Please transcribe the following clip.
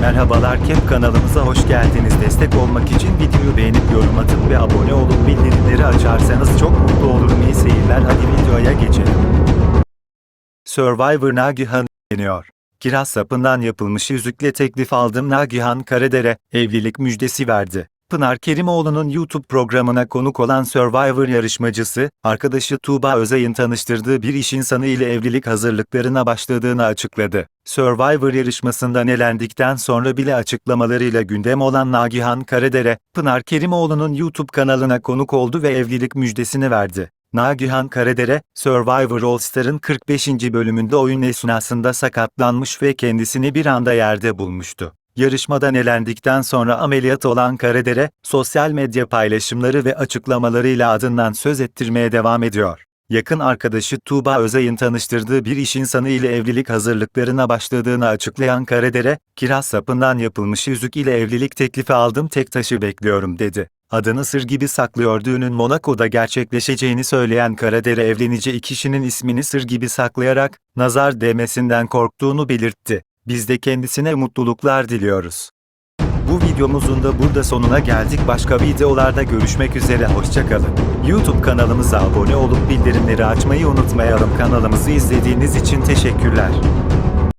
Merhabalar Kep kanalımıza hoş geldiniz. Destek olmak için videoyu beğenip yorum atın ve abone olup bildirimleri açarsanız çok mutlu olurum. İyi seyirler hadi videoya geçelim. Survivor Nagihan deniyor. Kiraz sapından yapılmış yüzükle teklif aldım Nagihan Karadere, evlilik müjdesi verdi. Pınar Kerimoğlu'nun YouTube programına konuk olan Survivor yarışmacısı, arkadaşı Tuğba Özay'ın tanıştırdığı bir iş insanı ile evlilik hazırlıklarına başladığını açıkladı. Survivor yarışmasından elendikten sonra bile açıklamalarıyla gündem olan Nagihan Karadere, Pınar Kerimoğlu'nun YouTube kanalına konuk oldu ve evlilik müjdesini verdi. Nagihan Karadere, Survivor All Star'ın 45. bölümünde oyun esnasında sakatlanmış ve kendisini bir anda yerde bulmuştu. Yarışmadan elendikten sonra ameliyat olan Karadere, sosyal medya paylaşımları ve açıklamalarıyla adından söz ettirmeye devam ediyor. Yakın arkadaşı Tuğba Özay'ın tanıştırdığı bir iş insanı ile evlilik hazırlıklarına başladığını açıklayan Karadere, kiraz sapından yapılmış yüzük ile evlilik teklifi aldım tek taşı bekliyorum dedi. Adını sır gibi saklıyor düğünün Monaco'da gerçekleşeceğini söyleyen Karadere evleneceği kişinin ismini sır gibi saklayarak, nazar değmesinden korktuğunu belirtti. Biz de kendisine mutluluklar diliyoruz. Bu videomuzun da burada sonuna geldik. Başka videolarda görüşmek üzere. Hoşçakalın. YouTube kanalımıza abone olup bildirimleri açmayı unutmayalım. Kanalımızı izlediğiniz için teşekkürler.